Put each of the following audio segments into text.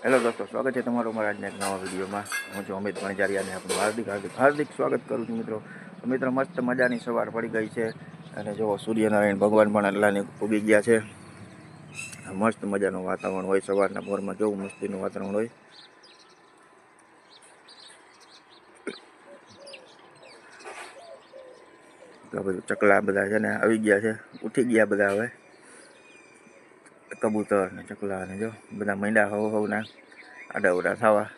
Hello દોસ્તો, સ્વાગત છે તમારું મારા આજના એક નવા વિડીયોમાં. હું છું અમિત વણજારિયાને આપણું હાર્દિક હાર્દિક હાર્દિક સ્વાગત કરું છું મિત્રો. તો મિત્રો, મસ્ત મજાની સવાર પડી ગઈ છે અને જો સૂર્યનારાયણ ભગવાન પણ એટલાને ઉગી ગયા છે. મસ્ત મજાનું વાતાવરણ હોય, સવારના ભોરમાં કેવું મસ્તીનું વાતાવરણ હોય. તો બધું ચકલા બધા છે ને, આવી ગયા છે. ઉઠી ગયા બધા હવે. કબૂતર ને ચકલા ને જો બધા મીંડા હવ હવના આડા ઉડા થવા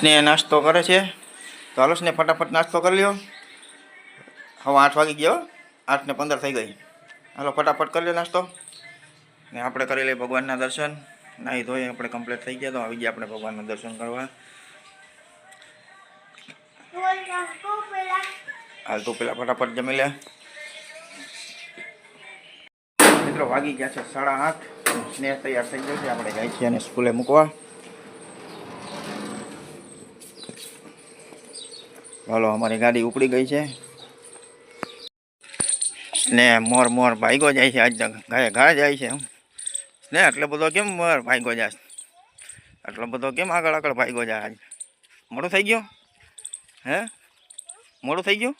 સ્નેહ નાસ્તો કરે છે. તો હાલો સ્નેહ, ફટાફટ નાસ્તો કરી લ્યો. હવે આઠ વાગી ગયો, આઠ ને પંદર થઈ ગઈ. હાલો, ફટાફટ કરી લ્યો નાસ્તો. ને આપણે કરી લઈએ ભગવાનના દર્શન. નાહી ધોઈ આપણે કમ્પ્લીટ થઈ ગયા તો આવી ગયા આપણે ભગવાનના દર્શન કરવા. હાલ તું પેલા ફટાફટ જમી લે. મિત્રો, વાગી ગયા છે સાડા આઠ. સ્નેહ તૈયાર થઈ ગયો છે. આપણે જાય છીએ અને સ્કૂલે મૂકવા. હાલો, અમારી ગાડી ઉપડી ગઈ છે. ને મોર મોર ભાઈગો જાય છે, આજ ઘરે ઘરે જાય છે ને આટલો બધો કેમ મોર ભાઈગો જાય? આટલો બધો કેમ આગળ આગળ ભાઈગો જાય આજ? મોડું થઈ ગયું? હે? મોડું થઈ ગયું?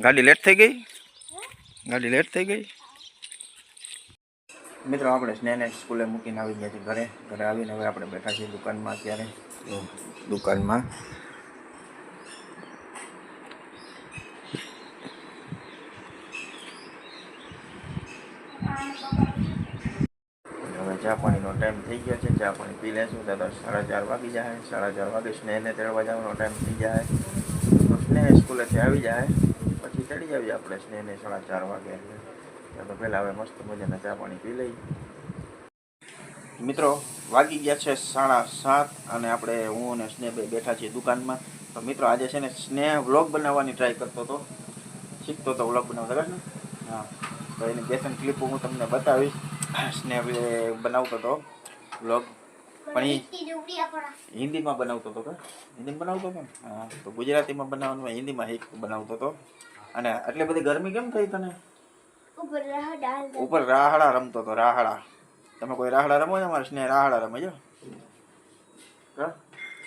ગાડી લેટ થઈ ગઈ? ગાડી લેટ થઈ ગઈ? મિત્રો આપણે સ્નેહને સ્કૂલે મૂકીને આવી ગયા છીએ ઘરે. ઘરે આવીને હવે આપણે બેઠા છીએ દુકાનમાં અત્યારે. દુકાનમાં. હવે ચા પાણીનો ટાઈમ થઈ ગયો છે. ચા પાણી પી લેશું. તો સાડા ચાર વાગી જાય. સાડા ચાર વાગે સ્નેહને તેડવા જવાનો ટાઈમ થઈ જાય. તો સ્નેહ સ્કૂલેથી આવી જાય. પછી ચડી જઈએ આપણે સ્નેહને સાડા ચાર વાગે. તો પહેલાં હવે મસ્ત મજાના ચા પાણી પી લઈ. મિત્રો, વાગી ગયા છે સાડા સાત અને આપણે હું અને સ્નેહભાઈ બેઠા છીએ દુકાનમાં. તો મિત્રો, આજે છે ને સ્નેહ વ્લોગ બનાવવાની ટ્રાય કરતો હતો. શીખતો હતો વ્લોગ બનાવતા બરાબર ને? હા. તો એની બે ત્રણ ક્લિપો હું તમને બતાવીશ. સ્નેહ બનાવતો હતો વ્લોગ. પણ હિન્દીમાં બનાવતો હતો હિન્દીમાં બનાવતો હતો હા. તો ગુજરાતીમાં બનાવવાનું હિન્દીમાં હિક બનાવતો હતો. અને આટલી બધી ગરમી કેમ થઈ તને? ઉપર રાહડા રમતો હતો રાહડા. તમે કોઈ રાહડા રમો છો મારે સ્નેહ રાહડા રમે છો કા?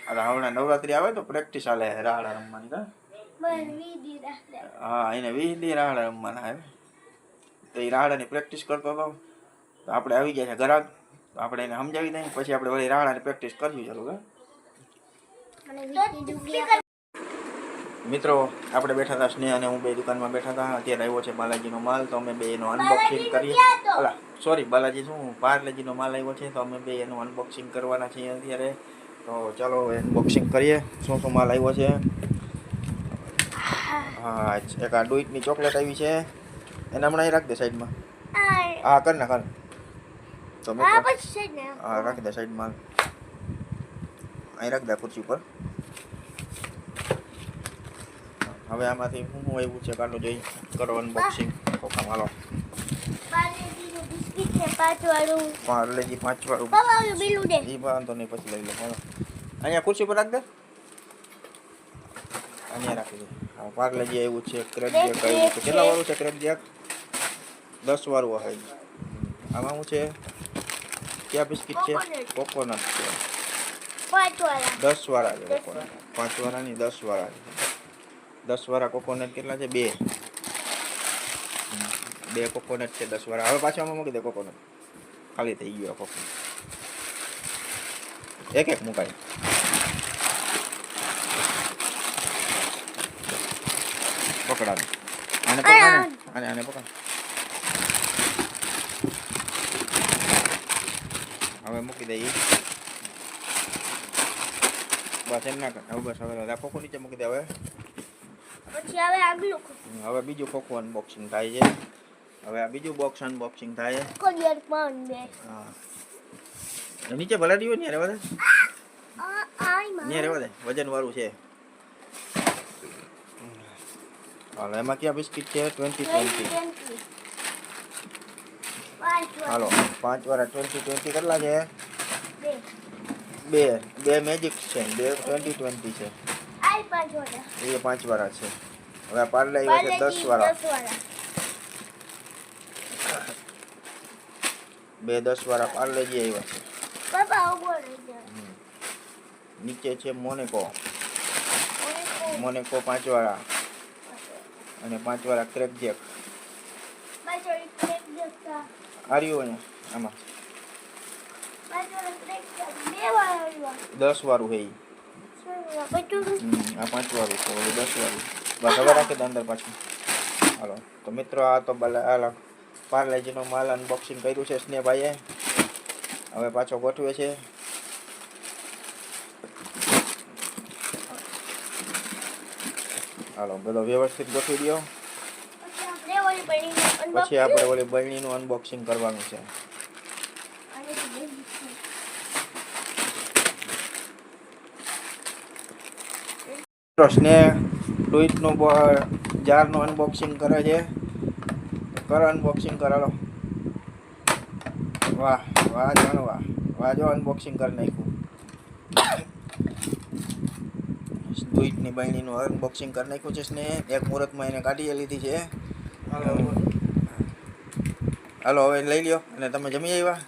અરે હમણાં નવરાત્રી આવે તો પ્રેક્ટિસ હાલે રાહડા રમવાની કા? હા એને વીસ દી રાહડા રમવાના આવે. તો એ રાહડાની પ્રેક્ટિસ કરતો હતો તો આપણે આવી ગયા છે ઘરાક. તો આપણે એને સમજાવી દઈએ પછી આપણે વળી રાહડાની પ્રેક્ટિસ કરવી ચાલુ કા? મિત્રો આપણે બેઠા હતા સ્નેહ અને હું બે દુકાનમાં બેઠા હતા. અત્યારે આવ્યો છે બાલાજીનો માલ. તો અમે બે એનો અનબોક્સિંગ કરીએ. અલા સોરી બાલાજી શું? પાર્લેજીનો માલ આવ્યો છે તો અમે બે એનું અનબોક્સિંગ કરવાના છીએ અત્યારે. તો ચાલો અનબોક્સિંગ કરીએ. શું શું માલ આવ્યો છે? હા એક આ ડુઈટની ચોકલેટ આવી છે. એને હમણાં અહીં રાખ દે સાઈડમાં હા કર ના કર. તો હા રાખી દે સાઈડ માલ. અહીં રાખ દે ખુરશી ઉપર. હવે આમાંથી શું શું આવ્યું છે કાઢો જોઈ કરો અનબોક્સિંગ ખોખા હાલો. પાર્લેજી પાંચ વાળું એ વાંધો નહીં પછી લઈ લો. હાલો. અહીંયા ખુરશી પર રાખ દે. અહીંયા રાખી દે. હા પાર્લેજી આવ્યું છે ક્રેક જેક આવ્યું છે. કેટલા વાળું છે ક્રેક જેક દસ વાળું હશે આમાં શું છે? કયા બિસ્કિટ છે? કોકોનટ. છે. દસ વાળા છે કોકોનટ. પાંચ વાળાની દસ વાળા છે દસ વાળા કોકોનટ કેટલા છે? બે. બે કોકોનટ છે દસ વાળા. હવે પાછા આમાં મૂકી દે કોકોનટ ખાલી થઈ ગયો કોકોનટ એક એક મુકાય. પકડાવે આને પકડાવે આને આને પકડ. હવે મૂકી દઈએ બસ એમ ના કર. હવે બસ હવે રાખો. નીચે મૂકી દે હવે. પછી હવે આગલું હવે બીજું ખોખું અનબોક્સિંગ થાય છે. હવે આ બીજું બોક્સ અનબોક્સિંગ થાય છે. કોરિયર પણ બે. હા. નીચે ભલા દીવો ને રેવા દે ને રહેવા દે વજન વાળું છે. હાલો એમાં ક્યાં બિસ્કિટ છે? ટ્વેન્ટી ટ્વેન્ટી હાલો પાંચ વાળા ટ્વેન્ટી ટ્વેન્ટી કેટલા છે? બે. બે. મેજિક છે બે ટ્વેન્ટી ટ્વેન્ટી છે. એ પાંચ વાળા છે. હવે પાર્લે આવ્યા છે દસ વાળા. બે દસ વાળા પાર્લેજી આવ્યા છે. જા. નીચે છે મોનેકો. મોનેકો. પાંચ વાળા. અને પાંચ વાળા ક્રેક જેક આર્યું આમાં. દસ વાળું હમ, આ પાંચ વાળું છે ઓલું દસ વાળું. બસ હવે રાખી દે અંદર પાછું. હાલો. તો મિત્રો આ તો બલા આ પાર્લેજીનો માલ અનબોક્સિંગ કર્યું છે સ્નેહભાઈએ. હવે પાછો ગોઠવે છે હાલો બધો વ્યવસ્થિત ગોઠવી દો પછી આપણે ઓલી બરણીનું અનબોક્સિંગ કરવાનું છે મિત્રો સ્નેહ ટ્વીટનું જારનું અનબોક્સિંગ કરે છે. કરો અનબોક્સિંગ કરાલો વાહ વાહ જાણો વાહ વાહ. જો અનબોક્સિંગ કરી નાખ્યું. ટ્વીટની બહેણીનું અનબોક્સિંગ કરી નાખ્યું છે સ્નેહ. એક મુહૂર્તમાં એને કાઢી લીધી છે. હાલો. હવે લઈ લ્યો. અને તમે જમી આવ્યા?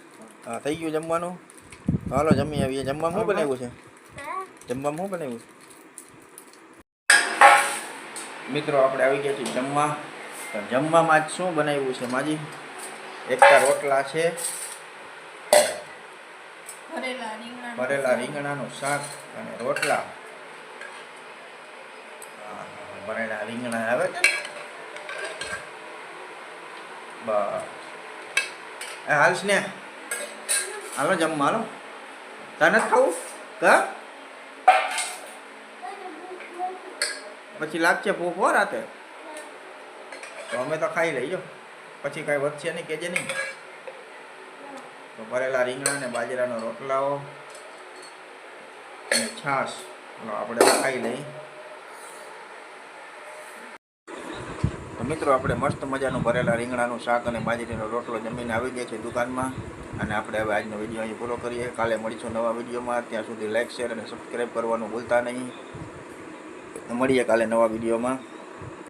હા થઈ ગયું જમવાનું. હાલો જમી આવીએ. જમવામાં શું બનાવ્યું છે? જમવામાં શું બનાવ્યું મિત્રો આપણે આવી ગયા છીએ જમવા. તો જમવામાં જ શું બનાવ્યું છે માજી? એકતા રોટલા છે. ભરેલા રીંગણાનું શાક. અને રોટલા. ભરેલા રીંગણા આવે છે. બસ. એ હાલ ને હાલો જમવા હાલો. તને જ ખાવું? કા? પછી લાગશે ભૂખ હો રાતે? તો અમે તો ખાઈ લઈજો પછી કાંઈ વધશે નહીં કેજે નહીં. તો ભરેલા રીંગણા ને બાજરાનો રોટલાઓ અને છાશ. આપણે ખાઈ લઈ તો મિત્રો, આપણે મસ્ત મજાનું ભરેલા રીંગણાનું શાક અને બાજરીનો રોટલો જમીને આવી ગયા છે દુકાનમાં. અને આપણે હવે આજનો વીડિયો અહીં પૂરો કરીએ. કાલે મળીશું નવા વિડીયોમાં. ત્યાં સુધી લાઇક શેર અને સબસ્ક્રાઈબ કરવાનું ભૂલતા નહીં. મળીએ કાલે નવા વિડીયોમાં.